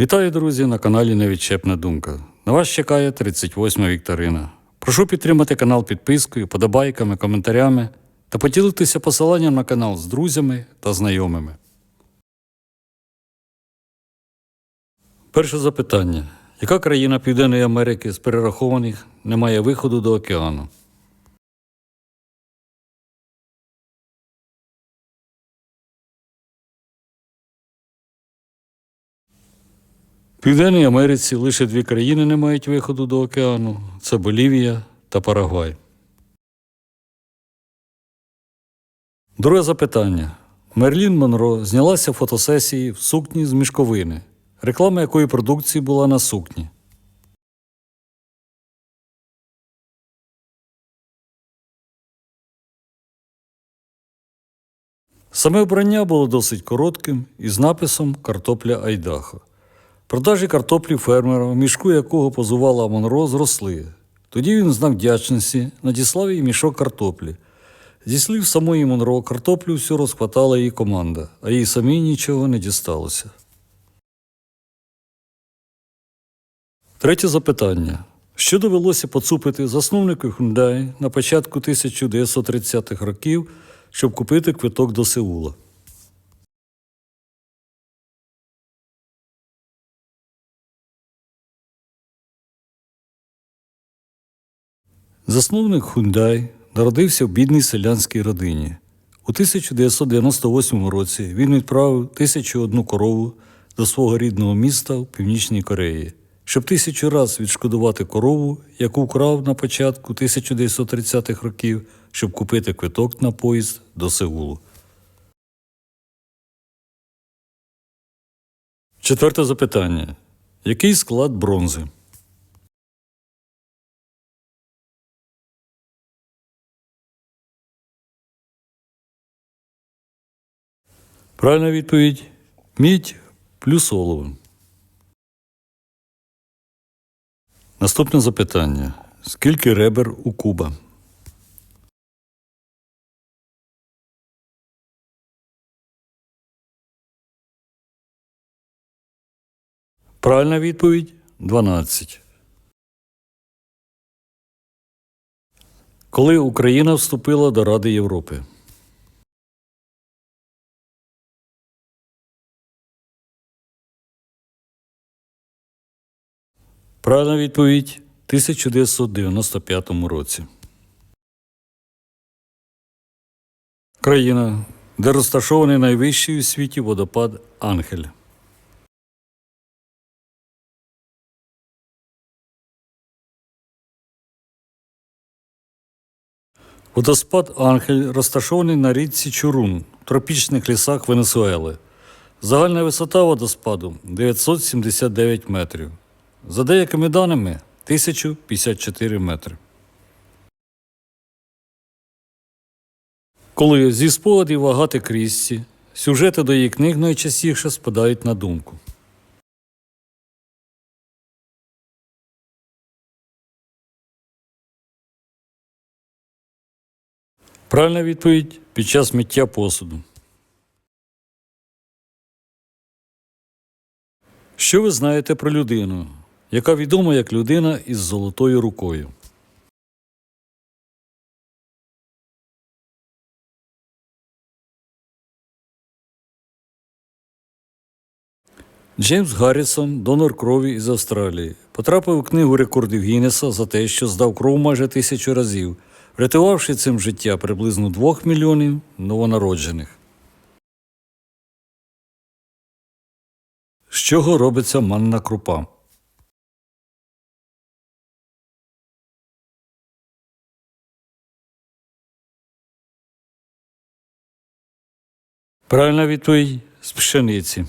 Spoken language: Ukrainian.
Вітаю, друзі, на каналі Невідчепна Думка. На вас чекає 38 вікторина. Прошу підтримати канал підпискою, подобайками, коментарями та поділитися посиланням на канал з друзями та знайомими. Перше запитання. Яка країна Південної Америки з перерахованих не має виходу до океану? В Південній Америці лише дві країни не мають виходу до океану це Болівія та Парагвай. Друге запитання. Мерлін Монро знялася в фотосесії в сукні з мішковини, реклама якої продукції була на сукні. Саме вбрання було досить коротким і з написом Картопля Айдахо. Продажі картоплі фермера, в мішку якого позувала Монро, зросли. Тоді він знак вдячності надіслав їй мішок картоплі. Зі слів самої Монро, картоплю всю розхватала її команда, а їй самій нічого не дісталося. Третє запитання. Що довелося поцупити засновнику Hyundai на початку 1930-х років, щоб купити квиток до Сеула? Засновник Hyundai народився в бідній селянській родині. У 1998 році він відправив тисячу одну корову до свого рідного міста в Північній Кореї, щоб тисячу раз відшкодувати корову, яку вкрав на початку 1930-х років, щоб купити квиток на поїзд до Сеулу. Четверте запитання. Який склад бронзи? Правильна відповідь мідь плюс олово. Наступне запитання. Скільки ребер у куба? Правильна відповідь 12. Коли Україна вступила до Ради Європи? Правильна відповідь 1995 році. Країна, де розташований найвищий у світі водопад Ангель. Водоспад Ангель розташований на річці Чурун в тропічних лісах Венесуели. Загальна висота водоспаду 979 метрів. За деякими даними 1054 метри. Коли зі спогадів Агати Крісті сюжети до її книг найчастіше спадають на думку. Правильна відповідь під час миття посуду. Що ви знаєте про людину, яка відома як людина із золотою рукою? Джеймс Гаррісон, донор крові із Австралії, потрапив у книгу рекордів Гіннеса за те, що здав кров майже тисячу разів, врятувавши цим життя приблизно 2 мільйонів новонароджених. З чого робиться манна крупа? Правильна відповідь з пшениці.